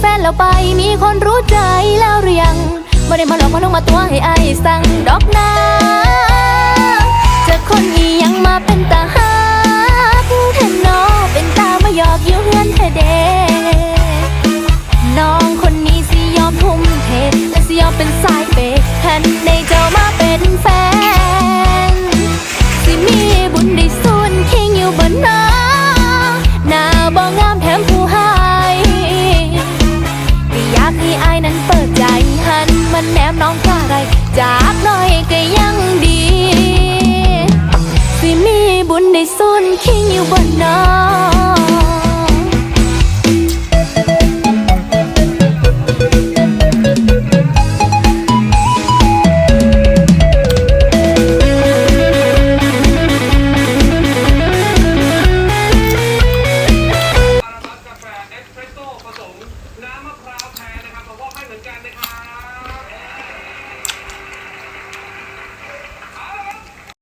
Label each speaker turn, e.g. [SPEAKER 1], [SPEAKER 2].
[SPEAKER 1] แฟนแล้วไป มีคนรู้ใจแล้วหรือยังไม่ได้มาหลอกมาลงมาตัวให้ไอ้ายสั่งดอกนาจะคนอียังมาเป็นตาฮักแทนนอเป็นตามาหยอกอยู่เฮือนเธอเดน้องคนนี้สิยอมทุ่มเทและสิยอมเป็นสายเปย์แทนในเจ้ามาเป็นแฟนากให้อายนั้นเปิดใจหันมันแนมน้องกะไรจากน้อยก็ยังดี สิมีบุญในส่วนคิงอยู่บนน้อง